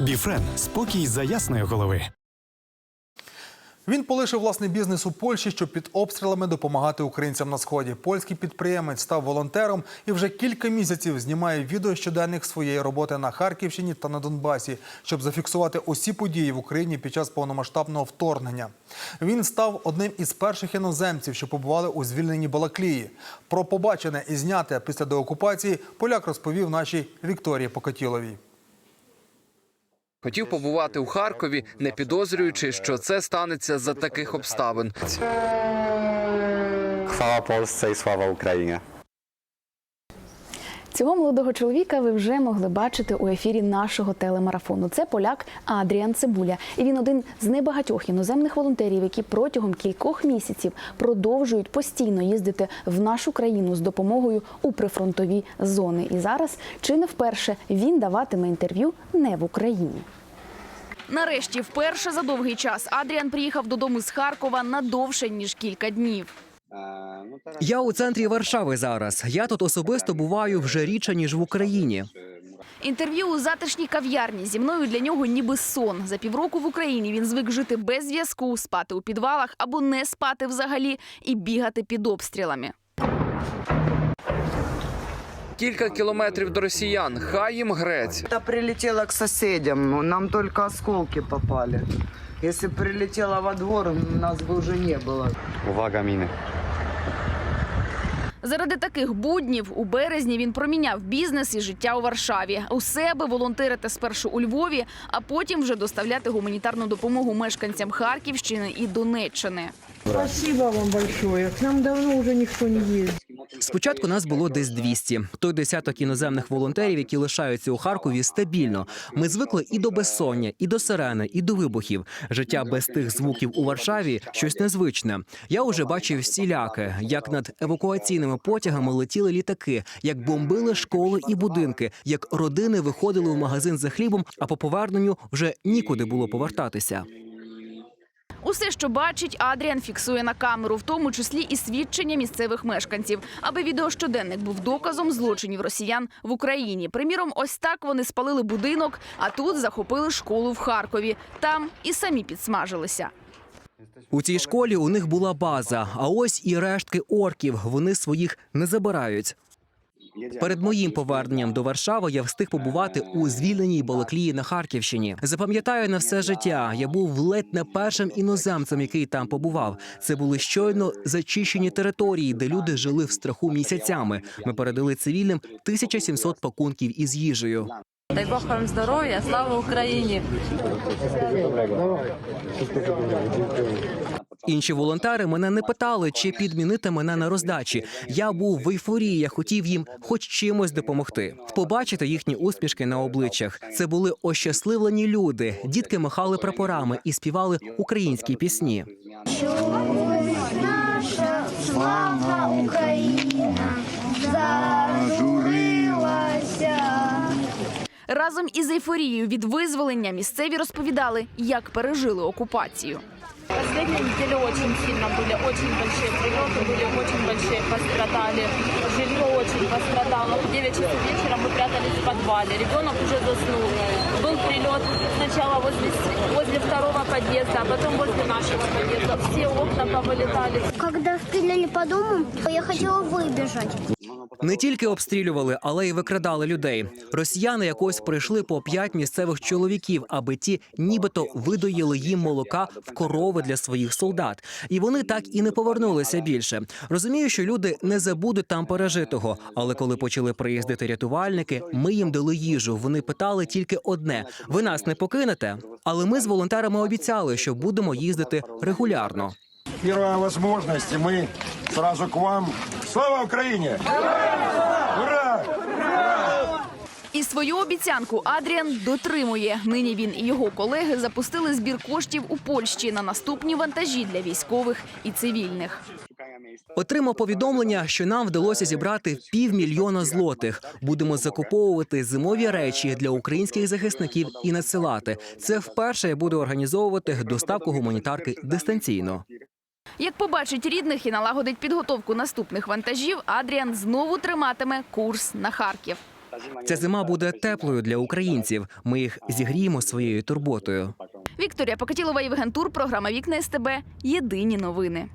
Біфрен спокій за ясної голови. Він полишив власний бізнес у Польщі, щоб під обстрілами допомагати українцям на сході. Польський підприємець став волонтером і вже кілька місяців знімає відео щоденних своєї роботи на Харківщині та на Донбасі, щоб зафіксувати усі події в Україні під час повномасштабного вторгнення. Він став одним із перших іноземців, що побували у звільненій Балаклії. Про побачене і зняте після деокупації поляк розповів нашій Вікторії Покатіловій. Хотів побувати у Харкові, не підозрюючи, що це станеться за таких обставин. Хвала Польщі і слава Ukrainie. Цього молодого чоловіка ви вже могли бачити у ефірі нашого телемарафону. Це поляк Адріан Цибуля, і він один з небагатьох іноземних волонтерів, які протягом кількох місяців продовжують постійно їздити в нашу країну з допомогою у прифронтові зони. І зараз чи не вперше він даватиме інтерв'ю не в Україні. Нарешті, вперше за довгий час, Адріан приїхав додому з Харкова на довше ніж кілька днів. Я у центрі Варшави зараз. Я тут особисто буваю вже рідше ніж в Україні. Інтерв'ю у затишній кав'ярні зі мною для нього ніби сон. За півроку в Україні він звик жити без зв'язку, спати у підвалах або не спати взагалі і бігати під обстрілами. Кілька кілометрів до росіян. Хай їм грець. Это прилетело к соседям, но нам только осколки попали. Если бы прилетело во двор, нас бы уже не было. Uwaga miny. Заради таких буднів у березні він проміняв бізнес і життя у Варшаві. У себе волонтерити спершу у Львові, а потім вже доставляти гуманітарну допомогу мешканцям Харківщини і Донеччини. Спасибо вам большое. К нам давно уже никто не ездит. Спочатку нас було десь 200. Той десяток іноземних волонтерів, які лишаються у Харкові, стабільно. Ми звикли і до безсоння, і до сирени, і до вибухів. Життя без тих звуків у Варшаві щось незвичне. Я уже бачив всіляке, як над евакуаційними потягами летіли літаки, як бомбили школи і будинки, як родини виходили в магазин за хлібом, а по поверненню вже нікуди було повертатися. Усе, що бачить, Адріан фіксує на камеру, в тому числі і свідчення місцевих мешканців, аби відеощоденник був доказом злочинів росіян в Україні. Приміром, ось так вони спалили будинок, а тут захопили школу в Харкові. Там і самі підсмажилися. У цій школі у них була база, а ось і рештки орків. Вони своїх не забирають. Перед моїм поверненням до Варшави я встиг побувати у звільненій Балаклії на Харківщині. Запам'ятаю на все життя. Я був ледь не першим іноземцем, який там побував. Це були щойно зачищені території, де люди жили в страху місяцями. Ми передали цивільним 1700 пакунків із їжею. Дай Бог вам здоров'я, слава Україні! Інші волонтери мене не питали, чи підмінити мене на роздачі. Я був в ейфорії, я хотів їм хоч чимось допомогти. Побачити їхні усмішки на обличчях. Це були ощасливлені люди. Дітки махали прапорами і співали українські пісні. Разом із ейфорією від визволення місцеві розповідали, як пережили окупацію. Последние недели очень сильно были, очень большие прилеты были, очень большие пострадали. Жилье очень пострадало. В 9 часов вечера мы прятались в подвале. Ребенок уже заснул. Был прилет сначала возле, возле второго подъезда, а потом возле нашего подъезда. Все окна повылетали. Когда стреляли по дому, я хотела выбежать. Не тільки обстрілювали, але й викрадали людей. Росіяни якось прийшли по п'ять місцевих чоловіків, аби ті нібито видоїли їм молока в корови для своїх солдат. І вони так і не повернулися більше. Розумію, що люди не забудуть там пережитого. Але коли почали приїздити рятувальники, ми їм дали їжу. Вони питали тільки одне: ви нас не покинете? Але ми з волонтерами обіцяли, що будемо їздити регулярно. Первая возможность, и мы сразу к вам. Слава Украине! Ура! І свою обіцянку Адріан дотримує. Нині він і його колеги запустили збір коштів у Польщі на наступні вантажі для військових і цивільних. Отримав повідомлення, що нам вдалося зібрати півмільйона злотих. Будемо закуповувати зимові речі для українських захисників і надсилати. Це вперше я буду організовувати доставку гуманітарки дистанційно. Як побачить рідних і налагодить підготовку наступних вантажів, Адріан знову триматиме курс на Харків. Ця зима буде теплою для українців. Ми їх зігріємо своєю турботою. Вікторія Покатілова, Євген Тур, програма Вікна СТБ. Єдині новини.